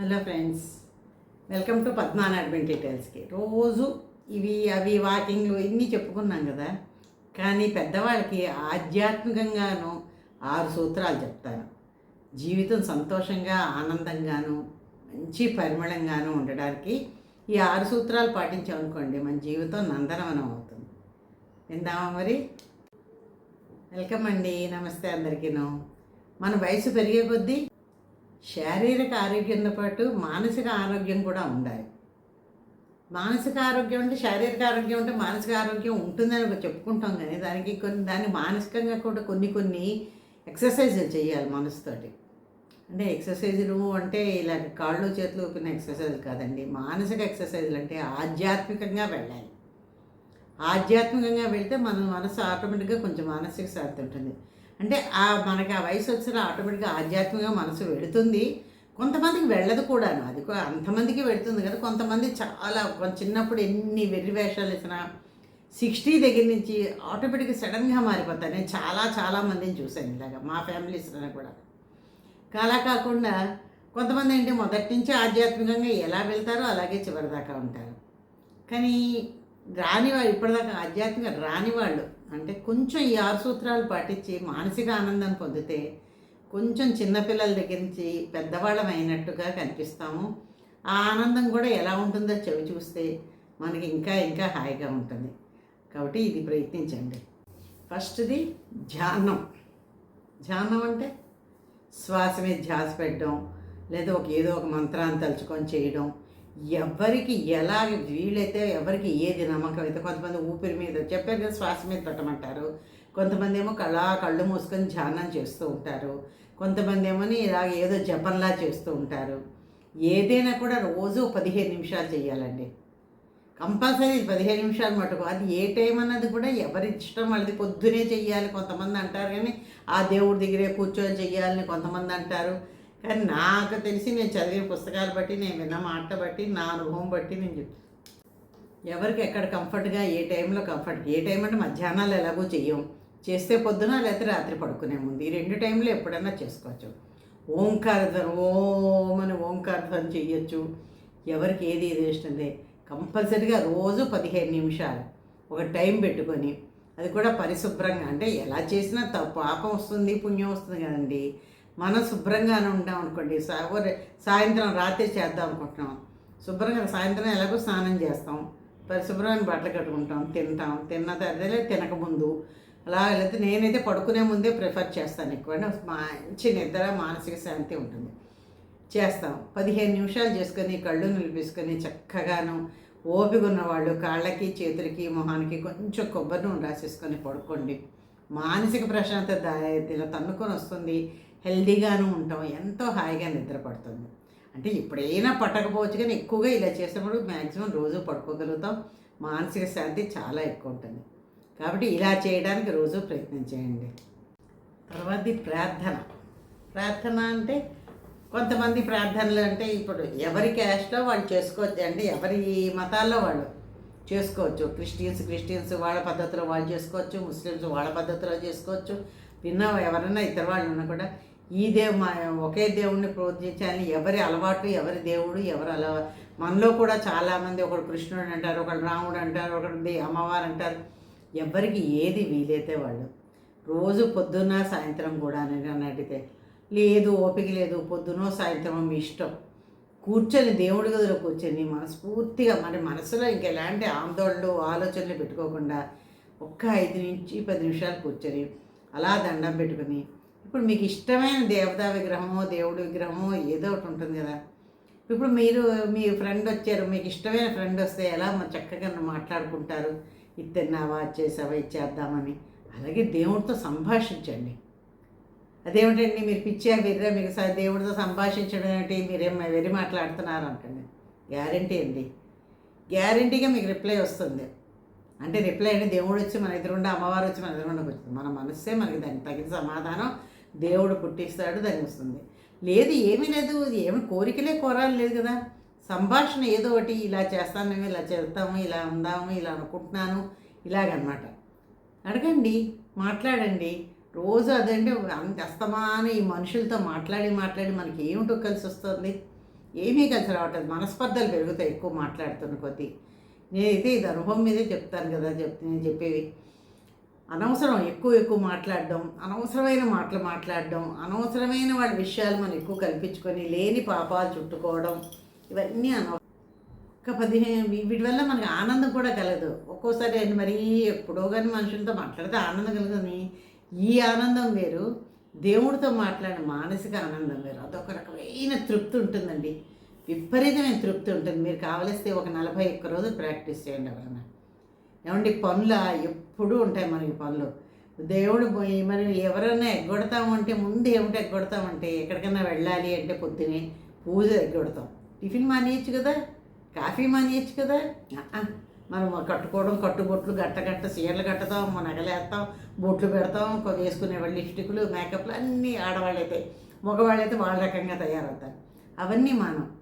Hello friends welcome to పద్మాన్ అడ్వెంట్ డీటెయిల్స్కి రోజు ఇవి అవి వాకింగ్లు ఇన్ని చెప్పుకున్నాం కదా కానీ పెద్దవాళ్ళకి ఆధ్యాత్మికంగాను ఆరు సూత్రాలు చెప్తాను. జీవితం సంతోషంగా ఆనందంగాను మంచి పరిమళంగాను ఉండడానికి ఈ ఆరు సూత్రాలు పాటించామనుకోండి మన జీవితం నందనవనం అవుతుంది. విందామా మరి? వెల్కమ్ అండి నమస్తే అందరికీను. మన వయసు పెరిగే కొద్దీ శారీరక ఆరోగ్యంతో పాటు మానసిక ఆరోగ్యం కూడా ఉండాలి. మానసిక ఆరోగ్యం అంటే శారీరక ఆరోగ్యం అంటే మానసిక ఆరోగ్యం ఉంటుందని ఒక చెప్పుకుంటాం కానీ దానికి కొన్ని దాన్ని మానసికంగా కూడా కొన్ని కొన్ని ఎక్సర్సైజులు చేయాలి మనసుతోటి. అంటే ఎక్సర్సైజులు అంటే ఇలా కాళ్ళు చేతులు ఊపిన ఎక్సర్సైజ్ కాదండి. మానసిక ఎక్సర్సైజులు అంటే ఆధ్యాత్మికంగా వెళ్ళాలి. ఆధ్యాత్మికంగా వెళ్తే మన మనసు ఆటోమేటిక్గా కొంచెం మానసిక శాంతి ఉంటుంది. అంటే ఆ మనకి ఆ వయసు వచ్చిన ఆటోమేటిక్గా ఆధ్యాత్మికంగా మనసు వెళుతుంది. కొంతమందికి వెళ్ళదు కూడాను. అది కూడా అంతమందికి వెళుతుంది కదా. కొంతమంది చాలా చిన్నప్పుడు ఎన్ని వెర్రి వేషాలు ఇచ్చినా సిక్స్టీ దగ్గర నుంచి ఆటోమేటిక్గా సడన్గా మారిపోతాను నేను చాలా చాలా మందిని చూశాను ఇలాగా. మా ఫ్యామిలీస్లో కూడా. అలా కాకుండా కొంతమంది ఏంటి మొదటి నుంచి ఆధ్యాత్మికంగా ఎలా వెళ్తారో అలాగే చివరిదాకా ఉంటారు. కానీ రాని వాళ్ళు ఇప్పటిదాకా ఆధ్యాత్మిక రాని వాళ్ళు అంటే కొంచెం ఈ ఆరు సూత్రాలు పాటించి మానసిక ఆనందం పొందితే కొంచెం చిన్నపిల్లల దగ్గర నుంచి పెద్దవాళ్ళం అయినట్టుగా కనిపిస్తాము. ఆ ఆనందం కూడా ఎలా ఉంటుందో చెవి చూస్తే మనకి ఇంకా ఇంకా హాయిగా ఉంటుంది. కాబట్టి ఇది ప్రయత్నించండి. ఫస్ట్ది ధ్యానం. ధ్యానం అంటే శ్వాస మీద ధ్యాస పెట్టడం లేదా ఒక ఏదో ఒక మంత్రాన్ని తలుచుకొని చేయడం ఎవరికి ఎలా వీలైతే ఎవరికి ఏది నమ్మకం అయితే కొంతమంది ఊపిరి మీద చెప్పారు కదా శ్వాస మీద పెట్టమంటారు. కొంతమంది ఏమో కళా కళ్ళు మూసుకొని ధ్యానం చేస్తూ ఉంటారు. కొంతమంది ఏమో ఇలా ఏదో జపంలా చేస్తూ ఉంటారు. ఏదైనా కూడా రోజు పదిహేను నిమిషాలు చేయాలండి. కంపల్సరీ పదిహేను నిమిషాలు మటుకు. అది ఏ టైం అన్నది కూడా ఎవరి ఇష్టం వాళ్ళది పొద్దునే చెయ్యాలి. కొంతమంది అంటారు కానీ ఆ దేవుడి దగ్గరే కూర్చొని చెయ్యాలని కొంతమంది అంటారు. కానీ నాకు తెలిసి నేను చదివిన పుస్తకాలు బట్టి నేను విన్న మాట బట్టి నా అనుభవం బట్టి నేను చెప్తాను ఎవరికి ఎక్కడ కంఫర్ట్గా ఏ టైంలో కంఫర్ట్ ఏ టైం అంటే మధ్యాహ్నాలు ఎలాగో చెయ్యం. చేస్తే పొద్దున లేకపోతే రాత్రి పడుకునే ముందు. ఈ రెండు టైంలో ఎప్పుడైనా చేసుకోవచ్చు. ఓంకారధ్వని ఓం అని ఓంకారధ్వని చెయ్యొచ్చు. ఎవరికి ఏది ఏది ఇష్టందే కంపల్సరీగా రోజు పదిహేను నిమిషాలు ఒక టైం పెట్టుకొని అది కూడా పరిశుభ్రంగా. అంటే ఎలా చేసినా త పాపం వస్తుంది పుణ్యం వస్తుంది కదండి. మనం శుభ్రంగానే ఉంటాం అనుకోండి. సాయంత్రం రాత్రి చేద్దాం అనుకుంటున్నాం. శుభ్రంగా సాయంత్రం ఎలాగో స్నానం చేస్తాం. పరిశుభ్రమైన బట్టలు కట్టుకుంటాం తింటాం. తిన్న తర్వాత తినకముందు. అలా లేకపోతే నేనైతే పడుకునే ముందే ప్రిఫర్ చేస్తాను ఎక్కువ మంచి నిద్ర మానసిక శాంతి ఉంటుంది. చేస్తాం. పదిహేను నిమిషాలు చేసుకొని కళ్ళు నిలిపేసుకొని చక్కగాను ఓపిక ఉన్నవాళ్ళు కాళ్ళకి చేతులకి మొహానికి కొంచెం కొబ్బరి నూనె రాసేసుకొని పడుకోండి. మానసిక ప్రశాంతత తన్నుకొని వస్తుంది. హెల్దీగాను ఉంటాం. ఎంతో హాయిగా నిద్రపడుతుంది అంటే ఎప్పుడైనా పట్టకపోవచ్చు కానీ ఎక్కువగా ఇలా చేసినప్పుడు మ్యాక్సిమం రోజు పడుకోగలుగుతాం. మానసిక శాంతి చాలా ఎక్కువ ఉంటుంది కాబట్టి ఇలా చేయడానికి రోజు ప్రయత్నం చేయండి. తర్వాతది ప్రార్థన. ప్రార్థన అంటే కొంతమంది ప్రార్థనలు అంటే ఇప్పుడు ఎవరి క్యాస్ట్లో వాళ్ళు చేసుకోవచ్చు. అండి ఎవరి మతాల్లో వాళ్ళు చేసుకోవచ్చు. క్రిస్టియన్స్ క్రిస్టియన్స్ వాళ్ళ పద్ధతిలో వాళ్ళు చేసుకోవచ్చు. ముస్లిమ్స్ వాళ్ళ పద్ధతిలో చేసుకోవచ్చు. విన్నావు? ఎవరైనా ఇద్దరు వాళ్ళు ఉన్నా కూడా ఈ దేవు మా ఒకే దేవుణ్ణి పూజించాలని ఎవరి అలవాటు ఎవరి దేవుడు ఎవరు అలవా మనలో కూడా చాలామంది ఒకడు కృష్ణుడు అంటారు ఒకడు రాముడు అంటారు ఒకడు అమ్మవారు అంటారు. ఎవరికి ఏది వీలైతే వాళ్ళు రోజు పొద్దున్న సాయంత్రం కూడా అని అడిగితే లేదు ఓపిక లేదు పొద్దునో సాయంత్రం మీ ఇష్టం. కూర్చొని దేవుడి గదిలో కూర్చొని మనస్ఫూర్తిగా మరి మనసులో ఇంకెలాంటి ఆందోళనలు ఆలోచనలు పెట్టుకోకుండా ఒక్క ఐదు నుంచి పది నిమిషాలు కూర్చొని అలా దండం పెట్టుకుని ఇప్పుడు మీకు ఇష్టమైన దేవతా విగ్రహమో దేవుడి విగ్రహమో ఏదో ఒకటి ఉంటుంది కదా. ఇప్పుడు మీరు మీ ఫ్రెండ్ వచ్చారు మీకు ఇష్టమైన ఫ్రెండ్ వస్తే ఎలా మరి చక్కగా మాట్లాడుకుంటారు? ఇది తిన్నావా? చేసావా? ఇచ్చేద్దామని అలాగే దేవుడితో సంభాషించండి. అదేమిటండి? మీరు పిచ్చా వెర్రా మీకు దేవుడితో సంభాషించడం ఏంటి? మీరేం వెరి మాట్లాడుతున్నారు అంటండి. గ్యారంటీ అండి. గ్యారంటీగా మీకు రిప్లై వస్తుంది. అంటే రిప్లై అంటే దేవుడు వచ్చి మన ఎదురుగుండా అమ్మవారు వచ్చి మన ఎదురుగుండా వచ్చింది మన మనస్సే మనకి దానికి తగిన సమాధానం దేవుడు పుట్టిస్తాడు దానికి వస్తుంది. లేదు ఏమీ లేదు ఏమి కోరికలే కోరాలి లేదు కదా. సంభాషణ ఏదో ఒకటి ఇలా చేస్తాను మేము ఇలా చేస్తాము ఇలా ఉందాము ఇలా అనుకుంటున్నాను ఇలాగనమాట. అడగండి మాట్లాడండి. రోజు అదంటే అంత అస్తమాన ఈ మనుషులతో మాట్లాడి మాట్లాడి మనకి ఏమిటో కలిసి వస్తుంది? ఏమీ కలిసి రావట్లేదు. మనస్పర్ధలు పెరుగుతాయి ఎక్కువ మాట్లాడుతున్న కొద్దీ. నేనైతే ఇది అనుభవం మీదే చెప్తాను కదా చెప్తే నేను చెప్పేవి అనవసరం ఎక్కువ ఎక్కువ మాట్లాడడం అనవసరమైన మాటలు మాట్లాడడం అనవసరమైన వాళ్ళ విషయాలు మనం ఎక్కువ కల్పించుకొని లేని పాపాలు చుట్టుకోవడం ఇవన్నీ అనవసరం ఒక పదిహేను వీటి వల్ల మనకి ఆనందం కూడా కలదు. ఒక్కోసారి అని మరీ ఎప్పుడో కానీ మనుషులతో మాట్లాడితే ఆనందం కలగని ఈ ఆనందం వేరు దేవుడితో మాట్లాడిన మానసిక ఆనందం వేరు. అదొక రకమైన తృప్తి ఉంటుందండి. విపరీతమైన తృప్తి ఉంటుంది. మీరు కావలిస్తే ఒక నలభై ఒక్క రోజులు ప్రాక్టీస్ చేయండి ఎవరైనా ఏమండి పనుల? ఎప్పుడూ ఉంటాయి మనకి పనులు. దేవుడు పోయి మనం ఎవరైనా ఎగ్గొడతామంటే ముందు ఏమిటి ఎగ్గొడతామంటే ఎక్కడికైనా వెళ్ళాలి అంటే పొద్దునే పూజ ఎగ్గొడతాం. టిఫిన్ మానేయచ్చు కదా? కాఫీ మానేయచ్చు కదా? మనం కట్టుకోవడం కట్టుబొట్లు గట్ట గట్ట చీరలు కట్టుతాం మన నగలేస్తాం బొట్లు పెడతాం వేసుకునే వాళ్ళు లిప్స్టిక్లు మేకప్లు అన్నీ ఆడవాళ్ళైతే మగవాళ్ళైతే వాళ్ళ రకంగా తయారవుతారు. అవన్నీ మనం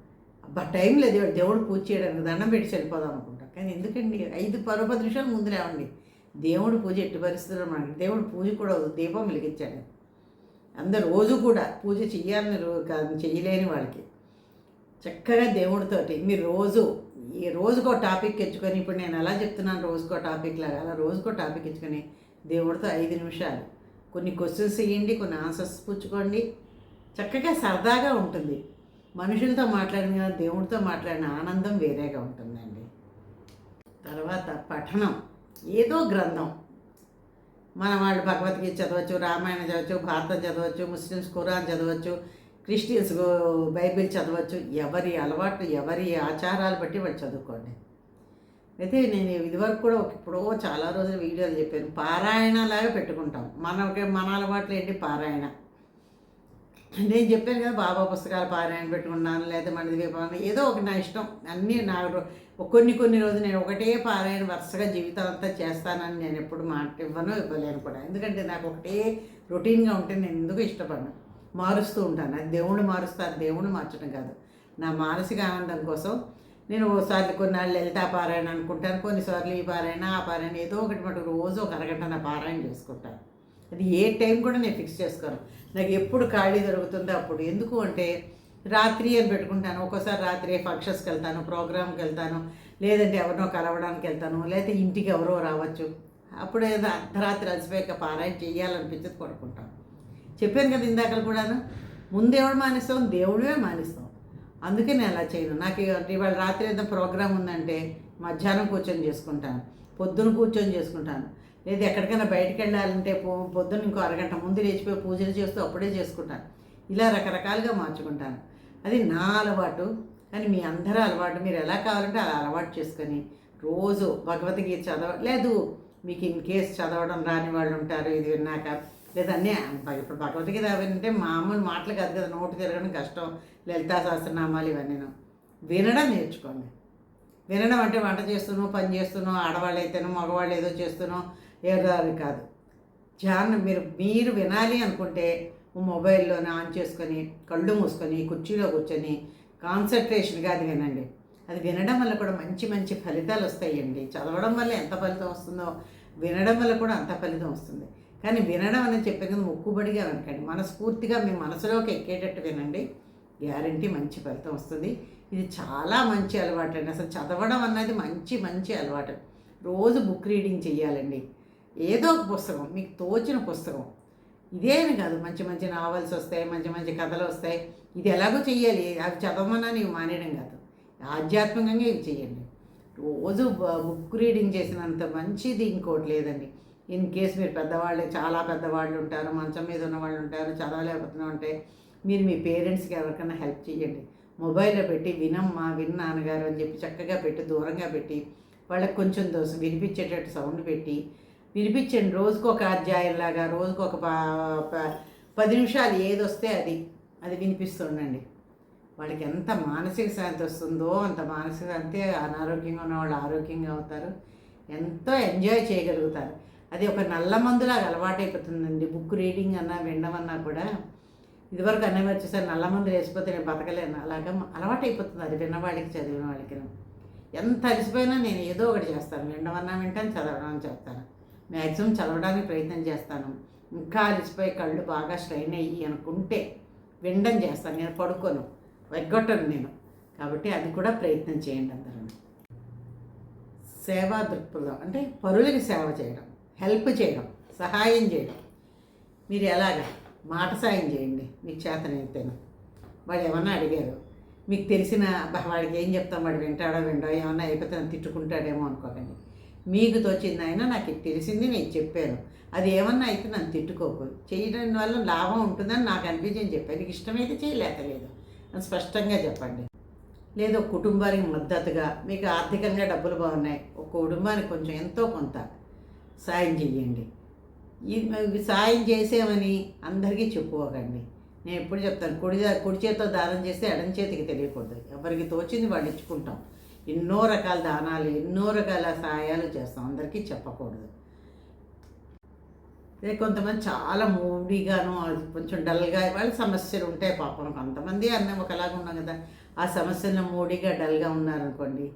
అబ్బా టైం లేదు దేవుడు పూజ చేయడానికి దండం పెట్టి వెళ్ళిపోదాం అనుకుంటాం. కానీ ఎందుకండి? ఐదు పరో పది నిమిషాలు ముందు లేవండి. దేవుడు పూజ ఎట్టి పరిస్థితుల్లో మనకి దేవుడు పూజ కూడా దీపం వెలిగించాడు. అందరు రోజు కూడా పూజ చెయ్యాలని రో- చెయ్యలేని వాళ్ళకి. చక్కగా దేవుడితోటి మీరు రోజు ఈ రోజుకో టాపిక్ తెచ్చుకొని ఇప్పుడు నేను ఎలా చెప్తున్నాను రోజుకో టాపిక్ లాగా అలా రోజుకో టాపిక్ ఎచ్చుకొని దేవుడితో ఐదు నిమిషాలు. కొన్ని క్వశ్చన్స్ వేయండి కొన్ని ఆన్సర్స్ పుచ్చుకోండి. చక్కగా సరదాగా ఉంటుంది. మనుషులతో మాట్లాడిన కానీ దేవుడితో మాట్లాడిన ఆనందం వేరేగా ఉంటుందండి. తర్వాత పఠనం ఏదో గ్రంథం. మన వాళ్ళు భగవద్గీత చదవచ్చు రామాయణం చదవచ్చు భారతం చదవచ్చు ముస్లిమ్స్ ఖురాన్ చదవచ్చు క్రిస్టియన్స్ బైబిల్ చదవచ్చు ఎవరి అలవాటు ఎవరి ఆచారాలు బట్టి వాళ్ళు చదువుకోండి. అయితే నేను ఇదివరకు కూడా ఇప్పుడో చాలా రోజులు వీడియోలు చెప్పాను పారాయణలాగా పెట్టుకుంటాం. మనకి మన అలవాట్లు ఏంటి? పారాయణ. నేను చెప్పాను కదా బాబా పుస్తకాలు పారాయణ పెట్టుకున్నాను లేదా మన దీపావళి ఏదో ఒక నా ఇష్టం. అన్నీ నా కొన్ని కొన్ని రోజులు నేను ఒకటే పారాయణ వరుసగా జీవితం అంతా చేస్తానని నేను ఎప్పుడు మాట ఇవ్వను ఇవ్వలేను కూడా. ఎందుకంటే నాకు ఒకటే రొటీన్గా ఉంటే నేను ఎందుకు ఇష్టపడను? మారుస్తూ ఉంటాను. అది దేవుణ్ణి మారుస్తాను దేవుణ్ణి మార్చడం కాదు. నా మానసిక ఆనందం కోసం నేను ఓసారి కొన్నాళ్ళు లలితా పారాయణ అనుకుంటాను కొన్నిసార్లు ఈ పారాయణ ఆ పారాయణ ఏదో ఒకటి మటుకు రోజు ఒక అరగంట నా పారాయణ చేసుకుంటాను. అది ఏ టైం కూడా నేను ఫిక్స్ చేసుకోను. నాకు ఎప్పుడు ఖాళీ దొరుకుతుందో అప్పుడు. ఎందుకు అంటే రాత్రి అని పెట్టుకుంటాను. ఒక్కోసారి రాత్రి ఫంక్షన్స్కి వెళ్తాను ప్రోగ్రామ్కి వెళ్తాను లేదంటే ఎవరినో కలవడానికి వెళ్తాను లేకపోతే ఇంటికి ఎవరో రావచ్చు. అప్పుడు ఏదో అర్ధరాత్రి అలసిపోయాక పారాయణ చేయాలనిపించేది పడుకుంటాను. చెప్పాను కదా ఇందాక కూడాను ముందు మానేస్తాం దేవుడే మానేస్తాం అందుకే నేను అలా చేయను. నాకు ఇవాళ రాత్రి ఏదో ప్రోగ్రామ్ ఉందంటే మధ్యాహ్నం కూర్చొని చేసుకుంటాను పొద్దున కూర్చొని చేసుకుంటాను. లేదా ఎక్కడికైనా బయటకు వెళ్ళాలంటే పొద్దున్న ఇంకో అరగంట ముందు లేచిపోయి పూజలు చేస్తూ అప్పుడే చేసుకుంటాను. ఇలా రకరకాలుగా మార్చుకుంటాను. అది నా అలవాటు కానీ మీ అందరూ అలవాటు. మీరు ఎలా కావాలంటే అలా అలవాటు చేసుకొని రోజు భగవద్గీత చదవ లేదు మీకు ఇన్ కేస్ చదవడం రాని వాళ్ళు ఉంటారు ఇది విన్నాక. లేదా అన్నీ ఇప్పుడు భగవద్గీత వింటే మామూలు మాటలు కాదు కదా నోటు తిరగడం కష్టం లలితా సహస్రనామాలు ఇవన్నీ వినడం నేర్చుకోండి. వినడం అంటే వంట చేస్తున్నావు పని చేస్తున్నావు ఆడవాళ్ళు అయితేనో మగవాళ్ళు ఏదో చేస్తున్నావు ఏదో అది కాదు. ధ్యానం మీరు మీరు వినాలి అనుకుంటే మొబైల్లోనే ఆన్ చేసుకొని కళ్ళు మూసుకొని కుర్చీలో కూర్చొని కాన్సన్ట్రేషన్గా అది వినండి. అది వినడం వల్ల కూడా మంచి మంచి ఫలితాలు వస్తాయండి. చదవడం వల్ల ఎంత ఫలితం వస్తుందో వినడం వల్ల కూడా అంత ఫలితం వస్తుంది. కానీ వినడం అనేది చెప్పే కదా మొక్కుబడిగా వినకండి. మనస్ఫూర్తిగా మీ మనసులోకి ఎక్కేటట్టు వినండి. గ్యారంటీ మంచి ఫలితం వస్తుంది. ఇది చాలా మంచి అలవాటు అండి అసలు చదవడం అన్నది మంచి మంచి అలవాటు. రోజు బుక్ రీడింగ్ చేయాలండి ఏదో ఒక పుస్తకం మీకు తోచిన పుస్తకం. ఇదేమి కాదు మంచి మంచి నావల్స్ వస్తాయి మంచి మంచి కథలు వస్తాయి. ఇది ఎలాగో చెయ్యాలి అవి చదవమన్నా నీవు మానేయడం కాదు. ఆధ్యాత్మికంగా ఇవి చేయండి రోజు బ- బుక్ రీడింగ్ చేసినంత మంచిది ఇంకోటి లేదండి. ఇన్ కేస్ మీరు పెద్దవాళ్ళు చాలా పెద్దవాళ్ళు ఉంటారు మంచం మీద ఉన్న వాళ్ళు ఉంటారు చదవలేకపోతున్నా ఉంటే మీరు మీ పేరెంట్స్కి ఎవరికైనా హెల్ప్ చేయండి మొబైల్లో పెట్టి వినమ్మా విన్ నాన్నగారు అని చెప్పి చక్కగా పెట్టి దూరంగా పెట్టి వాళ్ళకి కొంచెం దోశ వినిపించేటట్టు సౌండ్ పెట్టి వినిపించండి. రోజుకు ఒక అధ్యాయంలాగా రోజుకు ఒక ప- పది నిమిషాలు ఏది వస్తే అది అది వినిపిస్తుండండి. వాళ్ళకి ఎంత మానసిక శాంతి వస్తుందో అంత మానసిక అంతే అనారోగ్యంగా ఉన్న వాళ్ళు ఆరోగ్యంగా అవుతారు. ఎంతో ఎంజాయ్ చేయగలుగుతారు. అది ఒక నల్ల మందులాగా అలవాటైపోతుందండి. బుక్ రీడింగ్ అన్నా వినడం అన్నా కూడా. ఇదివరకు అన్నయ్య వచ్చేసరి నల్ల మందులు వేసిపోతే నేను బతకలేను. అలాగా అలవాటైపోతుంది. అది విన్నవాళ్ళకి చదివిన వాళ్ళకి. ఎంత అలసిపోయినా నేను ఏదో ఒకటి చేస్తాను. వినడమన్నా వింటాను చదవడం చేస్తాను మ్యాక్సిమం చదవడానికి ప్రయత్నం చేస్తాను. ఇంకా అలిసిపోయి కళ్ళు బాగా స్ట్రైన్ అయ్యి అనుకుంటే వినడం చేస్తాను. నేను పడుకోను వెగ్గొట్టను నేను. కాబట్టి అది కూడా ప్రయత్నం చేయండి అందరూ. సేవా దృక్పథం అంటే పరులకి సేవ చేయడం హెల్ప్ చేయడం సహాయం చేయడం. మీరు ఎలాగా మాట సాయం చేయండి మీకు చేతనైతేను. వాడు ఏమన్నా అడిగారు మీకు తెలిసిన వాడికి ఏం చెప్తాం వాడు వింటాడో విండో ఏమన్నా అయిపోతే తిట్టుకుంటాడేమో అనుకోకండి. మీకు తోచింది ఆయన నాకు తెలిసింది నేను చెప్పాను. అది ఏమన్నా అయితే నన్ను తిట్టుకోకు. చేయడం వల్ల లాభం ఉంటుందని నాకు అనిపించింది చెప్పాను. నీకు ఇష్టమైతే చేయలేకలేదు అని స్పష్టంగా చెప్పండి. లేదు ఒక కుటుంబానికి మద్దతుగా మీకు ఆర్థికంగా డబ్బులు బాగున్నాయి. ఒక కుటుంబానికి కొంచెం ఎంతో కొంత సాయం చేయండి ఈ సాయం చేసామని అందరికీ చెప్పుకోకండి. నేను ఎప్పుడు చెప్తాను కుడి కుడి చేతితో దానం చేస్తే ఎడం చేతికి తెలియకూడదు. ఎవరికి తోచింది వాళ్ళు ఇచ్చుకుంటాం. ఎన్నో రకాల దానాలు ఎన్నో రకాల సహాయాలు చేస్తాం. అందరికీ చెప్పకూడదు. కొంతమంది చాలా మూడీగాను కొంచెం డల్గా వాళ్ళ సమస్యలు ఉంటాయి పాపం. కొంతమంది అన్నం ఒకలాగా ఉన్నాం కదా ఆ సమస్యలను మూడీగా డల్గా ఉన్నారనుకోండి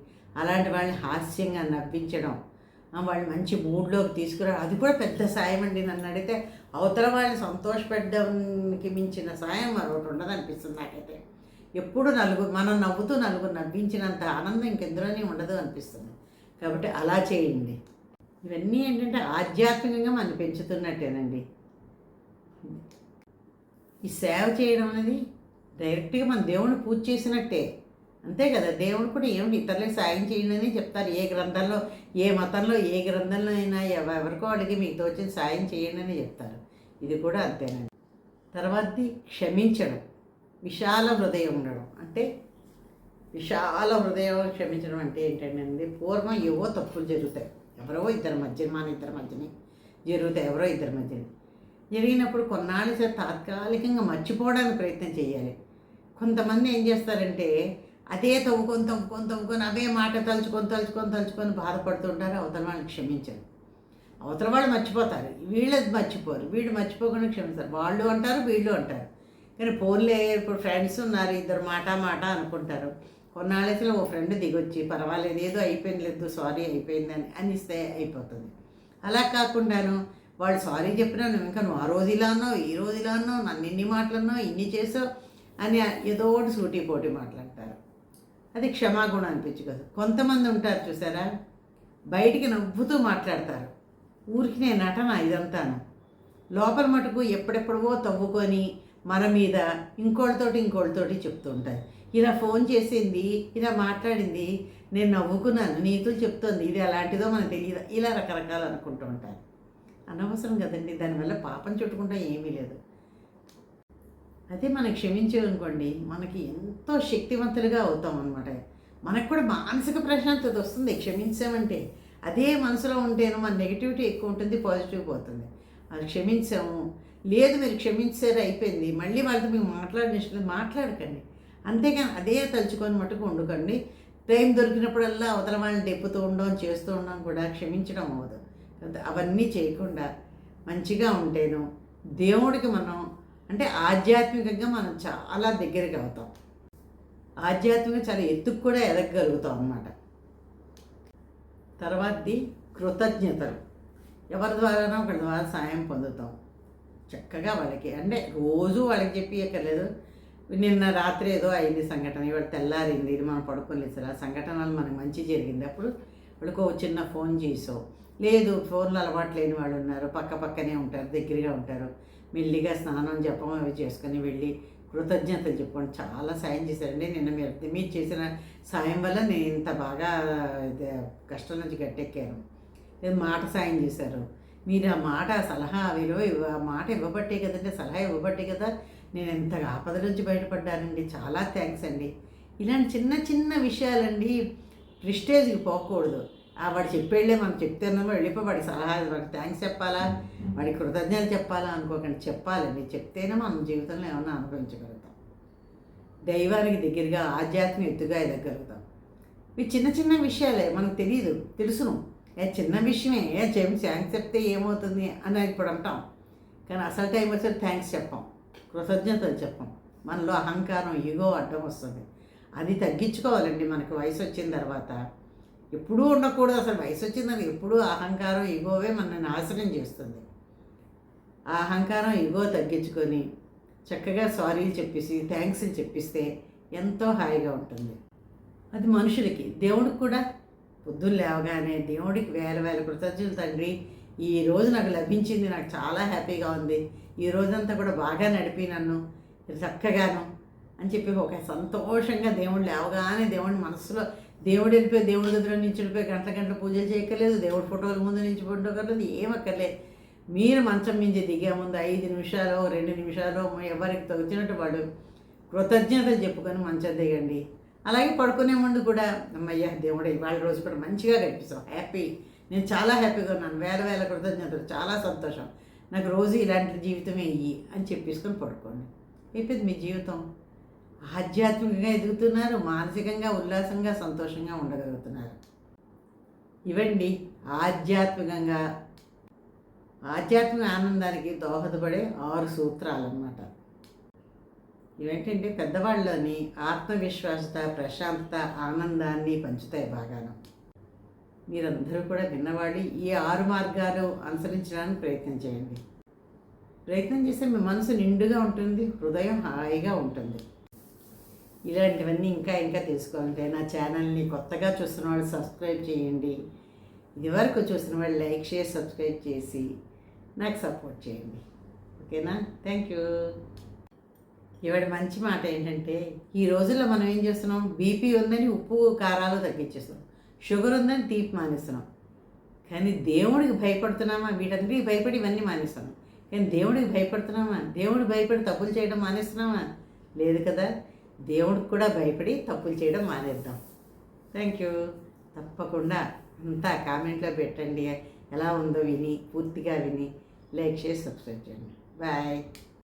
అలాంటి వాళ్ళని హాస్యంగా నవ్వించడం వాళ్ళు వాళ్ళని మంచి మూడ్లోకి తీసుకురావడం అది కూడా పెద్ద సాయం అండి. నన్ను అడిగితే అవతల వాళ్ళని సంతోషపెట్టడానికి మించిన సాయం మరొకటి ఉండదు అనిపిస్తుంది నాకైతే. ఎప్పుడు నలుగురు మనం నవ్వుతూ నలుగురు నవ్వించినంత ఆనందం ఇంకెందులోనే ఉండదు అనిపిస్తుంది. కాబట్టి అలా చేయండి. ఇవన్నీ ఏంటంటే ఆధ్యాత్మికంగా మనం పెంచుతున్నట్టేనండి. ఈ సేవ చేయడం అనేది డైరెక్ట్గా మన దేవుని పూజ చేసినట్టే. అంతే కదా దేవుడు కూడా ఏమిటి ఇతరులకు సాయం చేయండి అని చెప్తారు. ఏ గ్రంథంలో ఏ మతంలో ఏ గ్రంథంలో అయినా ఎవ- ఎవరికో అడిగి మీకు తోచిన సాయం చేయండి అని చెప్తారు. ఇది కూడా అంతేనండి. తర్వాతది క్షమించడం. విశాల హృదయం ఉండడం. అంటే విశాల హృదయం క్షమించడం అంటే ఏంటంటే పూర్వం ఏవో తప్పులు జరుగుతాయి. ఎవరో ఇద్దరి మధ్యన మన ఇద్దరి మధ్యనే జరుగుతాయి. ఎవరో ఇద్దరి మధ్యన. జరిగినప్పుడు కొన్నాళ్ళు సార్ తాత్కాలికంగా మర్చిపోవడానికి ప్రయత్నం చేయాలి. కొంతమంది ఏం చేస్తారంటే అదే తవ్వుకొని తవ్వుకొని తవ్వుకొని అవే మాట తలుచుకొని తలుచుకొని తలుచుకొని బాధపడుతుంటారు అవతల వాళ్ళని క్షమించరు. అవతల వాళ్ళు మర్చిపోతారు. వీళ్ళది మర్చిపోరు. వీళ్ళు మర్చిపోకుండా క్షమిస్తారు. వాళ్ళు అంటారు వీళ్ళు అంటారు. నేను ఫోన్లే ఇప్పుడు ఫ్రెండ్స్ ఉన్నారు ఇద్దరు మాట మాట అనుకుంటారు. కొన్నాళ్ళకి ఓ ఫ్రెండ్ దిగొచ్చి పర్వాలేదు ఏదో అయిపోయింది లేదు సారీ అయిపోయిందని అని ఇస్తే అయిపోతుంది. అలా కాకుండాను వాళ్ళు సారీ చెప్పినా నువ్వు ఇంకా నువ్వు ఆ రోజు ఇలా అన్నావు ఈ రోజు ఇలా అన్నావు నన్ను ఇన్ని మాట్లాడినావు ఇన్ని చేసావు అని ఏదో ఒకటి సూటి పోటీ మాట్లాడతారు. అది క్షమాగుణం అనిపించు కదా. కొంతమంది ఉంటారు చూసారా? బయటికి నవ్వుతూ మాట్లాడతారు. ఊరికి నేను నటన ఇదంతాను. లోపల మటుకు ఎప్పుడెప్పుడవో తవ్వుకొని మన మీద ఇంకోళ్ళతోటి ఇంకోళ్ళతోటి చెప్తూ ఉంటారు ఇలా ఫోన్ చేసింది ఇలా మాట్లాడింది నేను నవ్వుకున్నాను నీతులు చెప్తోంది ఇది ఎలాంటిదో మనకు తెలియదు ఇలా రకరకాలు అనుకుంటూ ఉంటాయి. అనవసరం కదండి దానివల్ల పాపం చుట్టుకుంటా ఏమీ లేదు. అదే మనం క్షమించామనుకోండి మనకి ఎంతో శక్తివంతులుగా అవుతాం అనమాట మనకు కూడా మానసిక ప్రశాంతత వస్తుంది క్షమించామంటే. అదే మనసులో ఉంటేనే మన నెగిటివిటీ ఎక్కువ ఉంటుంది పాజిటివ్ పోతుంది. అది క్షమించాము లేదు మీరు క్షమించారు అయిపోయింది. మళ్ళీ వాళ్ళతో మీకు మాట్లాడిన మాట్లాడకండి. అంతేగాని అదే తలుచుకొని మటుకు వండుకోండి. టైం దొరికినప్పుడల్లా అవతల వాళ్ళని డెప్పుతూ ఉండడం చేస్తూ ఉండడం కూడా క్షమించడం అవ్వదు. అవన్నీ చేయకుండా మంచిగా ఉంటేను దేవుడికి మనం అంటే ఆధ్యాత్మికంగా మనం చాలా దగ్గరికి అవుతాం. ఆధ్యాత్మికంగా చాలా ఎత్తుకు కూడా ఎదగగలుగుతాం అన్నమాట. తర్వాతది కృతజ్ఞతలు. ఎవరి ద్వారానో ఒకరి ద్వారా సాయం పొందుతాం. చక్కగా వాళ్ళకి అంటే రోజు వాళ్ళకి చెప్పి ఎక్కర్లేదు నిన్న రాత్రి ఏదో అయింది సంఘటన ఇవాళ తెల్లారింది ఇది మనం పడుకోలేదు సార్. ఆ సంఘటనలు మనకు మంచి జరిగింది అప్పుడు వాళ్ళకు ఒక చిన్న ఫోన్ చేసో లేదు ఫోన్లో అలవాటు లేని వాళ్ళు ఉన్నారు పక్క పక్కనే ఉంటారు దగ్గరగా ఉంటారు. మెల్లిగా స్నానం జపం అవి చేసుకొని వెళ్ళి కృతజ్ఞతలు చెప్పుకోండి. చాలా సాయం చేశారండి. నిన్న మీరు మీరు చేసిన సాయం వల్ల నేను ఇంత బాగా ఇది కష్టం నుంచి గట్టెక్కాను. లేదు మాట సాయం చేశారు. మీరు ఆ మాట ఆ సలహా విలువ ఇవ్వ- ఆ మాట ఇవ్వబట్టే కదండి సలహా ఇవ్వబట్టే కదా. నేను ఎంత ఆపద నుంచి బయటపడ్డానండి. చాలా థ్యాంక్స్ అండి. ఇలాంటి చిన్న చిన్న విషయాలండి ప్రిస్టేజ్కి పోకూడదు. ఆ వాడు చెప్పేళ్ళే మనం చెప్తేనో వెళ్ళిపో వాడికి సలహా వాడికి థ్యాంక్స్ చెప్పాలా? వాడికి కృతజ్ఞతలు చెప్పాలా? అనుకోకండి. చెప్పాలండి. చెప్తేనే మనం జీవితంలో ఏమన్నా అనుభవించగలుగుతాం. దైవానికి దగ్గరగా ఆధ్యాత్మిక ఎత్తుగా ఎదగలుగుతాం. ఇవి చిన్న చిన్న విషయాలే మనకు తెలియదు తెలుసును. ఏ చిన్న విషయమే ఏ థ్యాంక్స్ చెప్తే ఏమవుతుంది అని ఇప్పుడు అంటాం కానీ అసలు టైం వచ్చి థ్యాంక్స్ చెప్పాం. కృతజ్ఞతలు చెప్పాం. మనలో అహంకారం ఎగో అడ్డం వస్తుంది. అది తగ్గించుకోవాలండి మనకు వయసు వచ్చిన తర్వాత. ఎప్పుడూ ఉండకూడదు అసలు వయసు వచ్చిందని ఎప్పుడూ అహంకారం ఎగోవే మనల్ని నాశనం చేస్తుంది. ఆ అహంకారం ఎగో తగ్గించుకొని చక్కగా సారీలు చెప్పేసి థ్యాంక్స్ చెప్పిస్తే ఎంతో హాయిగా ఉంటుంది. అది మనుషులకి దేవుడికి కూడా పొద్దున్న లేవగానే దేవుడికి వేల వేల కృతజ్ఞతలు తండ్రి. ఈ రోజు నాకు లభించింది నాకు చాలా హ్యాపీగా ఉంది. ఈ రోజంతా కూడా బాగా నడిపి నన్ను చక్కగాను అని చెప్పి ఒక సంతోషంగా దేవుడు లేవగానే దేవుడి మనసులో దేవుడు వెళ్ళిపోయి దేవుడి దగ్గర నుంచి వెళ్ళిపోయి గంటల గంటల పూజలు చేయక్కర్లేదు దేవుడి ఫోటోల ముందు నుంచి ఉండక్కర్లేదు ఏమక్కర్లేదు మీరు మంచం మించి దిగే ముందు ఐదు నిమిషాలు రెండు నిమిషాలు ఎవరికి తగ్గినట్టు వాడు కృతజ్ఞతలు చెప్పుకొని మంచం దిగండి. అలాగే పడుకునే ముందు కూడా అమ్మయ్య దేవుడు ఇవాళ రోజు కూడా మంచిగా కనిపిస్తాం హ్యాపీ. నేను చాలా హ్యాపీగా ఉన్నాను వేల వేల కృతజ్ఞతలు చాలా సంతోషం. నాకు రోజు ఇలాంటి జీవితమే ఇయ్యి అని చెప్పేసుకొని పడుకోండి. అయిపోయింది మీ జీవితం. ఆధ్యాత్మికంగా ఎదుగుతున్నారు మానసికంగా ఉల్లాసంగా సంతోషంగా ఉండగలుగుతున్నారు. ఇవండి ఆధ్యాత్మికంగా. ఆధ్యాత్మిక ఆనందానికి దోహదపడే ఆరు సూత్రాలు అన్నమాట ఇవేంటంటే పెద్దవాళ్ళలోని ఆత్మవిశ్వాసత ప్రశాంతత ఆనందాన్ని పంచుతాయి బాగాను. మీరందరూ కూడా విన్నవాళ్ళు ఈ ఆరు మార్గాలు అనుసరించడానికి ప్రయత్నం చేయండి. ప్రయత్నం చేస్తే మీ మనసు నిండుగా ఉంటుంది హృదయం హాయిగా ఉంటుంది. ఇలాంటివన్నీ ఇంకా ఇంకా తెలుసుకోవాలంటే నా ఛానల్ని కొత్తగా చూస్తున్న వాళ్ళు సబ్స్క్రైబ్ చేయండి. ఇదివరకు చూసిన వాళ్ళు లైక్ షేర్ సబ్స్క్రైబ్ చేసి నాకు సపోర్ట్ చేయండి. ఓకేనా? Thank you. ఇవాడి మంచి మాట ఏంటంటే ఈ రోజుల్లో మనం ఏం చేస్తున్నాం? బీపీ ఉందని ఉప్పు కారాలు తగ్గించేస్తున్నాం. షుగర్ ఉందని తీపి మానేస్తున్నాం. కానీ దేవుడికి భయపడుతున్నామా? వీటన్నిటికీ భయపడి ఇవన్నీ మానేస్తున్నాం. కానీ దేవుడికి భయపడుతున్నామా? దేవుడికి భయపడి తప్పులు చేయడం మానేస్తున్నామా? లేదు కదా. దేవుడికి కూడా భయపడి తప్పులు చేయడం మానేద్దాం. థ్యాంక్ యూ తప్పకుండా అంతా కామెంట్లో పెట్టండి. ఎలా ఉందో విని పూర్తిగా విని లైక్ చేసి సబ్స్క్రైబ్ చేయండి. బాయ్